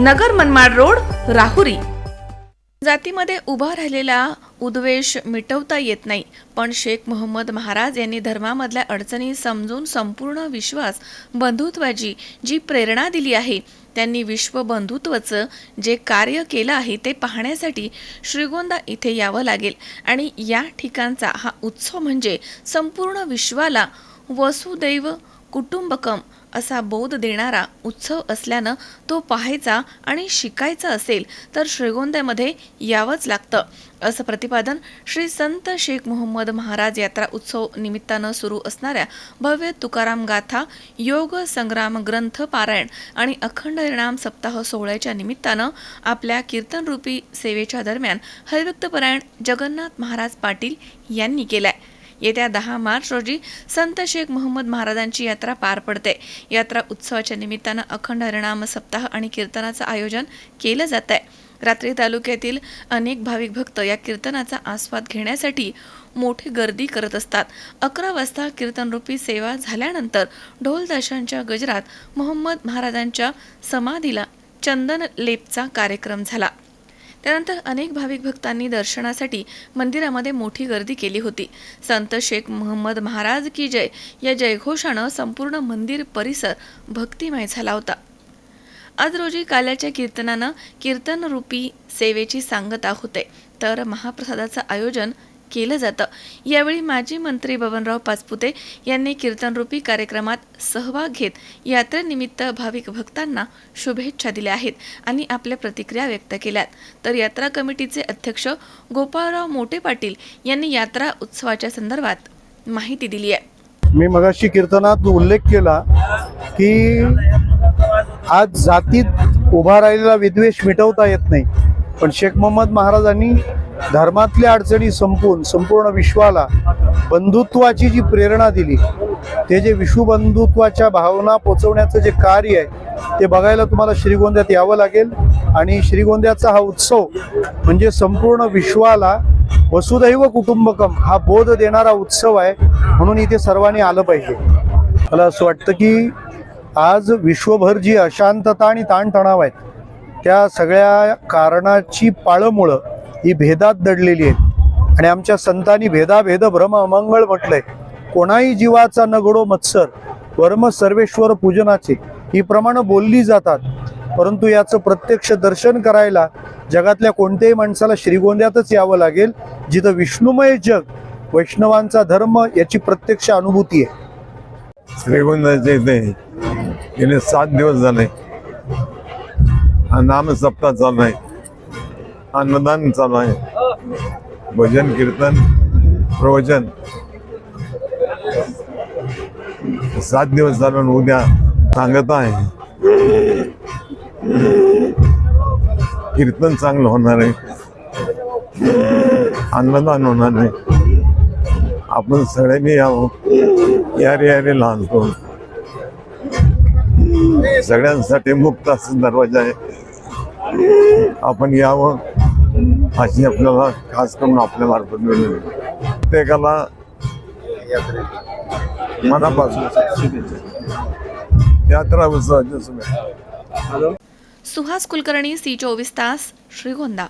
Nagar Manmad road Rahuri. जातीमध्ये उभा राहिलेला उद्वेष मिटवता येत नाही पण शेख मोहम्मद महाराज यांनी धर्मामधल्या अडचणी समजून संपूर्ण विश्वास बंधुत्वाची जी प्रेरणा दिली आहे त्यांनी विश्व बंधुत्वाचं जे कार्य केलं आहे ते पाहण्यासाठी श्रीगोंदा इथे यावं लागेल. आणि या ठिकाणचा हा उत्सव म्हणजे संपूर्ण विश्वाला वसुदैव कुटुंबकम असा बोध देणारा उत्सव असल्यानं तो पाहायचा आणि शिकायचा असेल तर श्रीगोंद्यामध्ये यावंच लागतं. असं प्रतिपादन श्री संत शेख मोहम्मद महाराज यात्रा उत्सव निमित्तानं सुरू असणाऱ्या भव्य तुकाराम गाथा योग संग्राम ग्रंथ पारायण आणि अखंड रिणाम सप्ताह सोहळ्याच्या निमित्तानं आपल्या कीर्तनरूपी सेवेच्या दरम्यान हरिभक्तपरायण जगन्नाथ महाराज पाटील यांनी केलाय. येत्या दहा मार्च रोजी संत शेख मोहम्मद महाराजांची यात्रा पार पडते. यात्रा उत्सवाच्या निमित्तानं अखंड हरिणाम सप्ताह आणि कीर्तनाचं आयोजन केलं जात आहे रात्री तालुक्यातील अनेक भाविक भक्त या कीर्तनाचा आस्वाद घेण्यासाठी मोठी गर्दी करत असतात. अकरा वाजता कीर्तनरूपी सेवा झाल्यानंतर ढोलदाशांच्या गजरात मोहम्मद महाराजांच्या समाधीला चंदन लेपचा कार्यक्रम झाला. त्यानंतर अनेक भाविक भक्तांनी दर्शनासाठी मंदिरामध्ये मोठी गर्दी केली होती. संत शेख मोहम्मद महाराज की जय या जयघोषानं संपूर्ण मंदिर परिसर भक्तिमय झाला होता. आज रोजी काल्याच्या कीर्तनानं कीर्तनरूपी सेवेची सांगता होते. तर महाप्रसादाचं आयोजन केलं जातं. यावेळी माजी मंत्री बबनराव पाचपुते यांनी कीर्तनरूपी कार्यक्रमात सहभाग घेत यात्रेनिमित्त भाविक भक्तांना शुभेच्छा दिल्या आहेत आणि आपल्या प्रतिक्रिया व्यक्त केल्यात. तर यात्रा कमिटीचे अध्यक्ष गोपाळराव मोठे पाटील यांनी यात्रा उत्सवाच्या संदर्भात माहिती दिली आहे. मी मगाशी कीर्तनात उल्लेख केला की आज जातीत उभा राहिलेला विद्वेष मिटवता येत नाही. पण शेख मोहम्मद महाराजांनी धर्मातल्या अडचणी संपून संपूर्ण विश्वाला बंधुत्वाची जी प्रेरणा दिली ते जे विश्वबंधुत्वाच्या भावना पोचवण्याचं जे कार्य आहे ते बघायला तुम्हाला श्रीगोंद्यात यावं लागेल. आणि श्रीगोंद्याचा हा उत्सव म्हणजे संपूर्ण विश्वाला वसुदैव कुटुंबकम हा बोध देणारा उत्सव आहे म्हणून इथे सर्वांनी आलं पाहिजे. मला असं वाटतं की आज विश्वभर जी अशांतता आणि ताणतणाव आहेत त्या सगळ्या कारणाची पाळंमुळं ही भेदात दडलेली आहेत. आणि आमच्या संतांनी भेदाभेद भ्रम अमंगळ म्हटलंय. कोणाही जीवाचा नगडो मत्सर वर्म सर्वेश्वर पूजनाचे ही प्रमाणं बोलली जातात. परंतु याचं प्रत्यक्ष दर्शन करायला जगातल्या कोणत्याही माणसाला श्रीगोंद्यातच यावं लागेल जिथं विष्णुमय जग वैष्णवांचा धर्म याची प्रत्यक्ष अनुभूती आहे. श्रीगोंदाच्या इथे गेले सात दिवस झाले. हा नाम सप्ताह चालू आहे. अन्नदान चालू आहे. भजन कीर्तन प्रवचन. सात दिवस चालून उद्या सांगत आहे. कीर्तन चांगलं होणार आहे. अन्नदान होणार आहे. आपण सगळ्यांनी यावं. यारे यारे लहान करून सगळ्यांसाठी मुक्त असं दरवाजा आहे. आपण यावं. अशी आपल्याला खास करून आपल्या मार्फत मिळून प्रत्येकाला मनापासून यात्रा उत्सवाच्या सुहास कुलकर्णी सी चोवीस तास श्रीगोंदा.